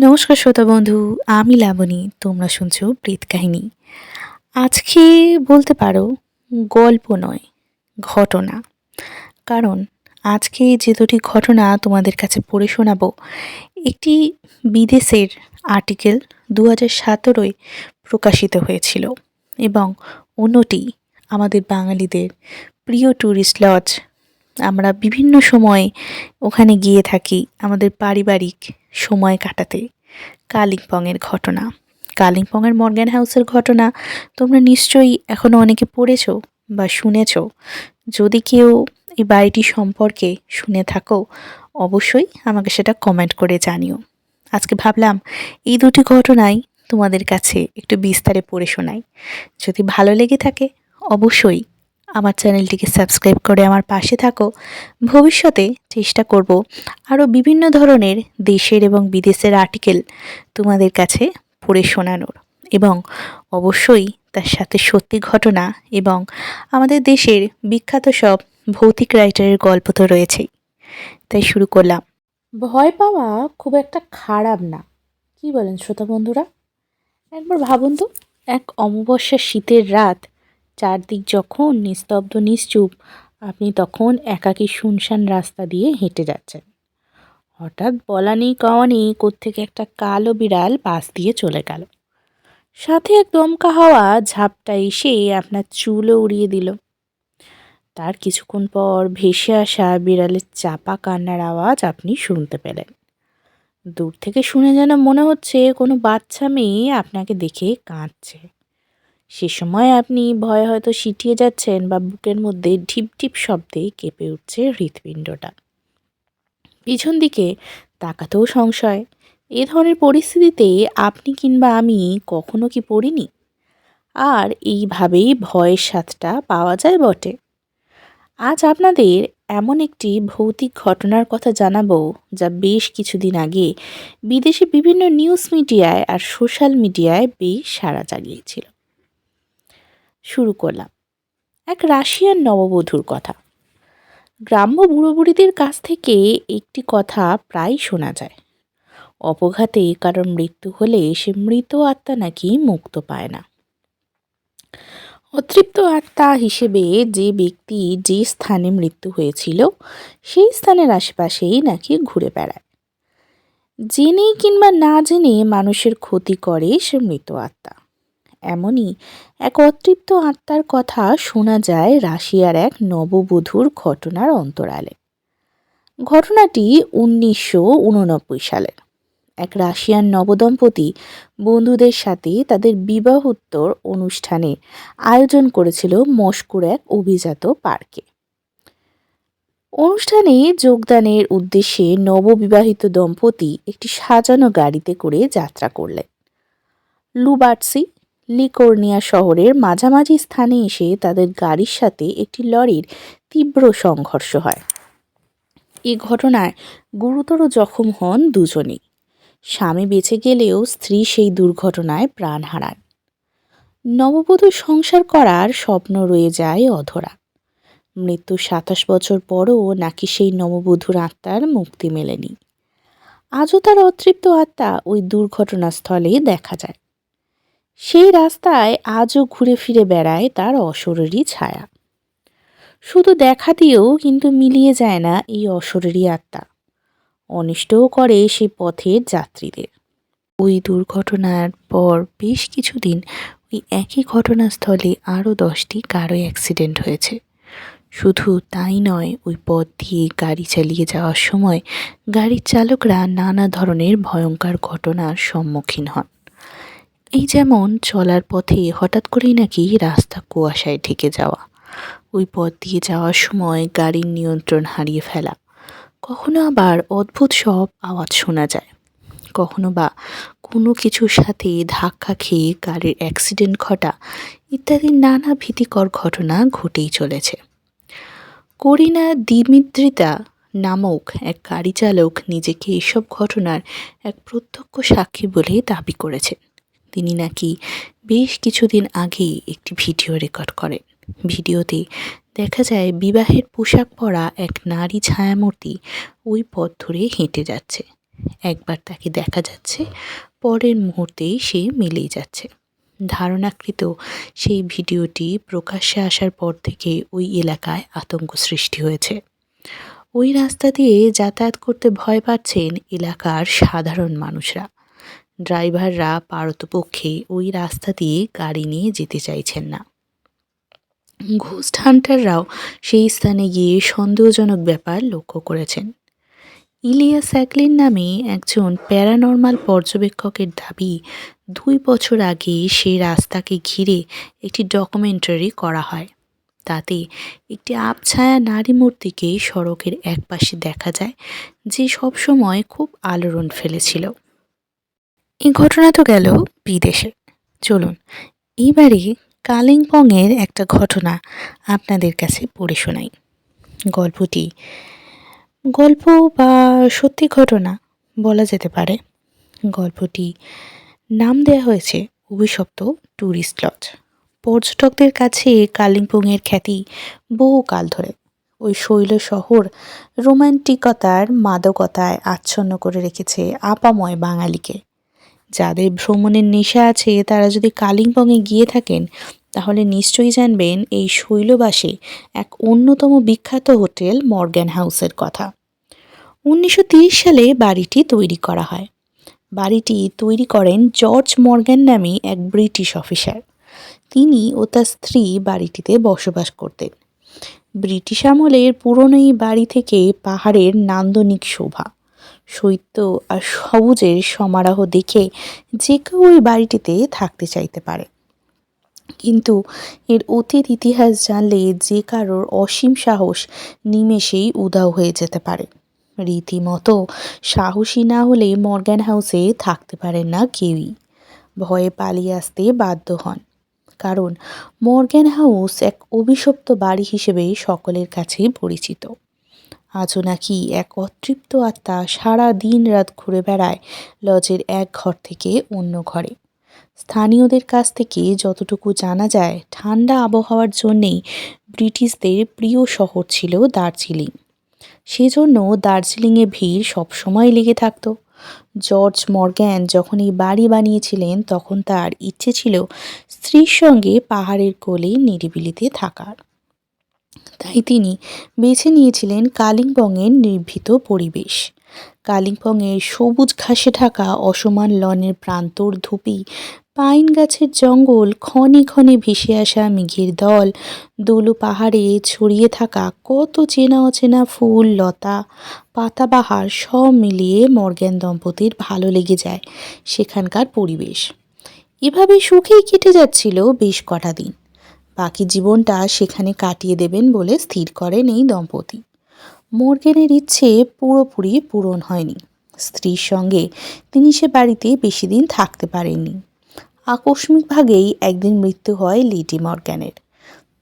নমস্কার শ্রোতা বন্ধু, আমি লাবণী, তোমরা শুনছো প্রীত কাহিনী। আজকে বলতে পারো, গল্প নয়, ঘটনা। কারণ আজকে যে দুটি ঘটনা তোমাদের কাছে পড়ে শোনাবো, একটি বিদেশের আর্টিকেল দু হাজার সতেরোয় প্রকাশিত হয়েছিল এবং অন্যটি আমাদের বাঙালিদের প্রিয় ট্যুরিস্ট লজ আমরা বিভিন্ন সময়ে ওখানে গিয়ে থাকি আমাদের পারিবারিক সময় কাটাতে। কালিম্পংয়ের ঘটনা। কালিম্পংয়ের মর্গ্যান হাউসের ঘটনা তোমরা নিশ্চয়ই এখনও অনেকে পড়েছ বা শুনেছ। যদি কেউ এই বাড়িটি সম্পর্কে শুনে থাকো, অবশ্যই আমাকে সেটা কমেন্ট করে জানিও। আজকে ভাবলাম এই দুটি ঘটনাই তোমাদের কাছে একটু বিস্তারে পড়ে শোনাই। যদি ভালো লেগে থাকে, অবশ্যই আমার চ্যানেলটিকে সাবস্ক্রাইব করে আমার পাশে থাকো। ভবিষ্যতে চেষ্টা করব আরও বিভিন্ন ধরনের দেশের এবং বিদেশের আর্টিকেল তোমাদের কাছে পড়ে শোনানোর এবং অবশ্যই তার সাথে সত্যি ঘটনা এবং আমাদের দেশের বিখ্যাত সব ভৌতিক রাইটারের গল্প তো রয়েছেই। তাই শুরু করলাম। ভয় পাওয়া খুব একটা খারাপ না। কি বলেন শ্রোতা বন্ধুরা? একবার ভাবুন তো, এক অমাবস্যার শীতের রাত চারদিক যখন নিস্তব্ধ, নিশ্চুপ, আপনি তখন একাকী শুনশান রাস্তা দিয়ে হেঁটে যাচ্ছেন। হঠাৎ বলা নেই, কাওয়া নেই, কোত্থেকে একটা কালো বিড়াল পাশ দিয়ে চলে গেল। সাথে এক দমকা হাওয়া, ঝাপটা এসে আপনার চুলও উড়িয়ে দিল। তার কিছুক্ষণ পর ভেসে আসা বিড়ালের চাপা কান্নার আওয়াজ আপনি শুনতে পেলেন। দূর থেকে শুনে যেন মনে হচ্ছে কোনো বাচ্চা মেয়ে আপনাকে দেখে কাঁদছে। সে সময় আপনি ভয়ে হয়তো সিটিয়ে যাচ্ছেন বা বুকের মধ্যে ঢিপ ঢিপ শব্দে কেঁপে উঠছে হৃৎপিণ্ডটা। পিছন দিকে তাকাতেও সংশয়, এ ধরনের পরিস্থিতিতে আপনি কিংবা আমি কখনো কি পড়িনি? আর এইভাবেই ভয়ের স্বাদটা পাওয়া যায় বটে। আজ আপনাদের এমন একটি ভৌতিক ঘটনার কথা জানাব, যা বেশ কিছুদিন আগে বিদেশে বিভিন্ন নিউজ মিডিয়ায় আর সোশ্যাল মিডিয়ায় বেশ সাড়া জাগিয়েছিল। শুরু করলাম। এক রাশিয়ান নববধূর কথা। গ্রাম্য বুড়ো বুড়িদের কাছ থেকে একটি কথা প্রায় শোনা যায়। অপঘাতে কারোর মৃত্যু হলে সে মৃত আত্মা নাকি মুক্ত পায় না। অতৃপ্ত আত্মা হিসেবে যে ব্যক্তি যে স্থানে মৃত্যু হয়েছিল, সেই স্থানের আশেপাশেই নাকি ঘুরে বেড়ায়। জেনেই কিংবা না জেনে মানুষের ক্ষতি করে সে মৃত আত্মা। এমনই এক অতৃপ্ত আত্মার কথা শোনা যায় রাশিয়ার এক নববধূর ঘটনার অন্তরালে। ঘটনাটি উনিশশো উননব্বই সালের। এক রাশিয়ান নবদম্পতি বন্ধুদের সাথে তাদের বিবাহোত্তর অনুষ্ঠানে আয়োজন করেছিল মস্কোর এক অভিজাত পার্কে। অনুষ্ঠানে যোগদানের উদ্দেশ্যে নববিবাহিত দম্পতি একটি সাজানো গাড়িতে করে যাত্রা করলেন। লুবার্সি লিকোর্নিয়া শহরের মাঝামাঝি স্থানে এসে তাদের গাড়ির সাথে একটি লরির তীব্র সংঘর্ষ হয়। এ ঘটনায় গুরুতর জখম হন দুজনেই। স্বামী বেঁচে গেলেও স্ত্রী সেই দুর্ঘটনায় প্রাণ হারান। নববধূ সংসার করার স্বপ্ন রয়ে যায় অধরা। মৃত্যু সাতাশ বছর পরও নাকি সেই নববধূর আত্মার মুক্তি মেলেনি। আজও তার অতৃপ্ত আত্মা ওই দুর্ঘটনাস্থলে দেখা যায়। সেই রাস্তায় আজও ঘুরে ফিরে বেড়ায় তার অশরীরী ছায়া। শুধু দেখা দিয়েও কিন্তু মিলিয়ে যায় না এই অশরীরী আত্মা। অনিষ্টও করে সে পথের যাত্রীদের। ওই দুর্ঘটনার পর বেশ কিছুদিন ওই একই ঘটনাস্থলে আরও দশটি কারও অ্যাক্সিডেন্ট হয়েছে। শুধু তাই নয়, ওই পথ দিয়ে গাড়ি চালিয়ে যাওয়ার সময় গাড়ির চালকরা নানা ধরনের ভয়ঙ্কর ঘটনার সম্মুখীন হন। এই যেমন চলার পথে হঠাৎ করেই নাকি রাস্তা কুয়াশায় ঢেকে যাওয়া। ওই পথ দিয়ে যাওয়ার সময় গাড়ির নিয়ন্ত্রণ হারিয়ে ফেলা। কখনো আবার অদ্ভুত সব আওয়াজ শোনা যায়। কখনো বা কোনো কিছুর সাথে ধাক্কা খেয়ে গাড়ির অ্যাক্সিডেন্ট ঘটা ইত্যাদি নানা ভীতিকর ঘটনা ঘটেই চলেছে। করিনা দিমিত্রিতা নামক এক গাড়ি চালক নিজেকে এসব ঘটনার এক প্রত্যক্ষ সাক্ষী বলে দাবি করেছেন। তিনি নাকি বেশ কিছুদিন আগে একটি ভিডিও রেকর্ড করেন। ভিডিওতে দেখা যায় বিবাহের পোশাক পরা এক নারী ছায়ামূর্তি ওই পথ ধরে হেঁটে যাচ্ছে। একবার তাকে দেখা যাচ্ছে, পরের মুহূর্তেই সে মিলেই যাচ্ছে। ধারণাকৃত সেই ভিডিওটি প্রকাশ্যে আসার পর থেকে ওই এলাকায় আতঙ্ক সৃষ্টি হয়েছে। ওই রাস্তা দিয়ে যাতায়াত করতে ভয় পাচ্ছেন এলাকার সাধারণ মানুষরা। ড্রাইভাররা পারতপক্ষে ওই রাস্তা দিয়ে গাড়ি নিয়ে যেতে চাইছেন না। ঘোস্ট হান্টাররাও সেই স্থানে গিয়ে সন্দেহজনক ব্যাপার লক্ষ্য করেছেন। ইলিয়া স্যাকলিন নামে একজন প্যারানর্মাল পর্যবেক্ষকের দাবি, দুই বছর আগে সেই রাস্তাকে ঘিরে একটি ডকুমেন্টারি করা হয়। তাতে একটি আবছায়া নারী মূর্তিকে সড়কের একপাশে দেখা যায়, যে সবসময় খুব আলোড়ন ফেলেছিল। এই ঘটনা তো গেল বিদেশে। চলুন, এবারে কালিম্পংয়ের একটা ঘটনা আপনাদের কাছে পড়ে শোনাই। গল্পটি, গল্প বা সত্যি ঘটনা বলা যেতে পারে। গল্পটি নাম দেওয়া হয়েছে অভিশপ্ত ট্যুরিস্ট লজ। পর্যটকদের কাছে কালিম্পংয়ের খ্যাতি বহুকাল ধরে। ওই শৈল শহর রোমান্টিকতার মাদকতায় আচ্ছন্ন করে রেখেছে আপাময় বাঙালিকে। যাদের ভ্রমণের নেশা আছে, তারা যদি কালিম্পংয়ে গিয়ে থাকেন, তাহলে নিশ্চয়ই জানবেন এই শৈলবাসে এক অন্যতম বিখ্যাত হোটেল মর্গ্যান হাউসের কথা। উনিশশো সালে বাড়িটি তৈরি করা হয়। বাড়িটি তৈরি করেন জর্জ মর্গ্যান নামে এক ব্রিটিশ অফিসার। তিনি ও তার স্ত্রী বাড়িটিতে বসবাস করতেন। ব্রিটিশ আমলের পুরনো এই বাড়ি থেকে পাহাড়ের নান্দনিক শোভা। শৈত্য আর সবুজের সমারোহ দেখে যে কেউ ওই বাড়িটিতে থাকতে চাইতে পারে। কিন্তু এর অতীত ইতিহাস জানলে যে কারোর অসীম সাহস নিমেষেই উধাও হয়ে যেতে পারে। রীতিমতো সাহসী না হলে মর্গ্যান হাউসে থাকতে পারেন না কেউই। ভয়ে পালিয়ে আসতে বাধ্য হন। কারণ মর্গ্যান হাউস এক অভিশপ্ত বাড়ি হিসেবে সকলের কাছেই পরিচিত। আজও নাকি এক অতৃপ্ত আত্মা সারা দিন রাত ঘুরে বেড়ায় লজের এক ঘর থেকে অন্য ঘরে। স্থানীয়দের কাছ থেকে যতটুকু জানা যায়, ঠান্ডা আবহাওয়ার জন্যেই ব্রিটিশদের প্রিয় শহর ছিল দার্জিলিং। সেজন্য দার্জিলিংয়ে ভিড় সবসময় লেগে থাকতো। জর্জ মর্গ্যান যখন এই বাড়ি বানিয়েছিলেন, তখন তার ইচ্ছে ছিল স্ত্রীর সঙ্গে পাহাড়ের কোলে নিরিবিলিতে থাকার। তাই তিনি বেছে নিয়েছিলেন কালিম্পংয়ের নির্ভীত পরিবেশ। কালিম্পংয়ের সবুজ ঘাসে ঢাকা অসমান লনের প্রান্তর ধুপি, পাইন গাছের জঙ্গল ক্ষণে ক্ষণে ভেসে আসা মেঘের দল, দোলু পাহাড়ে ছড়িয়ে থাকা কত চেনা অচেনা ফুল, লতা, পাতাবাহার সব মিলিয়ে মর্গ্যান দম্পতির ভালো লেগে যায় সেখানকার পরিবেশ। এভাবে সুখেই কেটে যাচ্ছিল বেশ কটা দিন। বাকি জীবনটা সেখানে কাটিয়ে দেবেন বলে স্থির করেন এই দম্পতি। মর্গেনের ইচ্ছে পুরোপুরি পূরণ হয়নি। স্ত্রীর সঙ্গে তিনি সে বাড়িতে বেশি দিন থাকতে পারেননি। আকস্মিকভাবেই একদিন মৃত্যু হয় লিডি মর্গ্যানের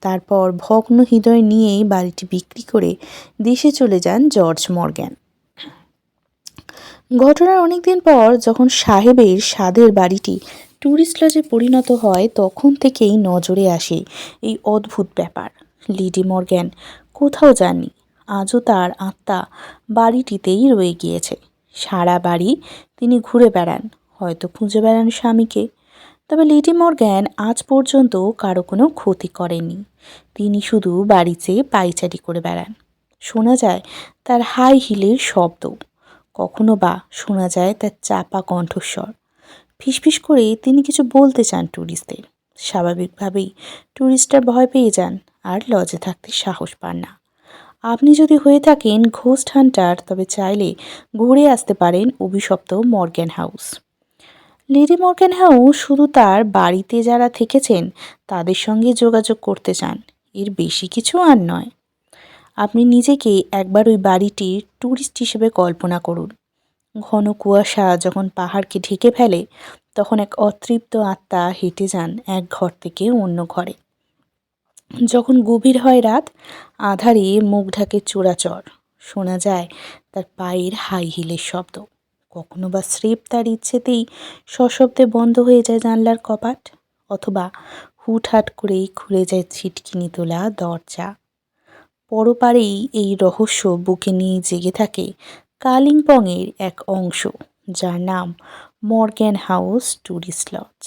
তারপর ভগ্ন হৃদয় নিয়েই বাড়িটি বিক্রি করে দেশে চলে যান জর্জ মর্গ্যান ঘটনার অনেকদিন পর যখন সাহেবের স্বাদের বাড়িটি ট্যুরিস্ট লজে পরিণত হয়, তখন থেকেই নজরে আসে এই অদ্ভুত ব্যাপার। লিডি মর্গ্যান, কোথাও যাননি। আজও তার আত্মা বাড়িটিতেই রয়ে গিয়েছে। সারা বাড়ি তিনি ঘুরে বেড়ান, হয়তো খুঁজে বেড়ান স্বামীকে। তবে লিডি মর্গ্যান আজ পর্যন্ত কারও কোনো ক্ষতি করেনি। তিনি শুধু বাড়িতে পাইচারি করে বেড়ান। শোনা যায় তার হাই হিলের শব্দ। কখনো বা শোনা যায় তার চাপা কণ্ঠস্বর। ফিসফিস করে তিনি কিছু বলতে চান ট্যুরিস্টদের স্বাভাবিকভাবেই ট্যুরিস্টরা ভয় পেয়ে যান আর লজে থাকতে সাহস পান না। আপনি যদি হয়ে থাকেন ঘোস্ট হান্টার তবে চাইলে ঘুরে আসতে পারেন অভিশপ্ত Morgan House. Lady Morgan House শুধু তার বাড়িতে যারা থেকেছেন, তাদের সঙ্গে যোগাযোগ করতে চান। এর বেশি কিছু আর নয়। আপনি নিজেকে একবার ওই বাড়িটির ট্যুরিস্ট হিসেবে কল্পনা করুন। ঘন কুয়াশা যখন পাহাড়কে ঢেকে ফেলে, তখন এক অতৃপ্ত আত্মা হেঁটে যান এক ঘর থেকে অন্য ঘরে। যখন গভীর হয় রাত, আধারে মুখ ঢাকে চোরাচর শোনা যায় তার পায়ের হাই হিলের শব্দ। কখনো বা স্রেফ তার ইচ্ছেতেই সশব্দে বন্ধ হয়ে যায় জানলার কপাট, অথবা হুটহাট করেই খুলে যায় ছিটকিনি তোলা দরজা। পরপারেই এই রহস্য বুকে নিয়ে জেগে থাকে কালিম্পংয়ের এক অংশ যার নাম মর্গ্যান হাউস ট্যুরিস্ট লজ।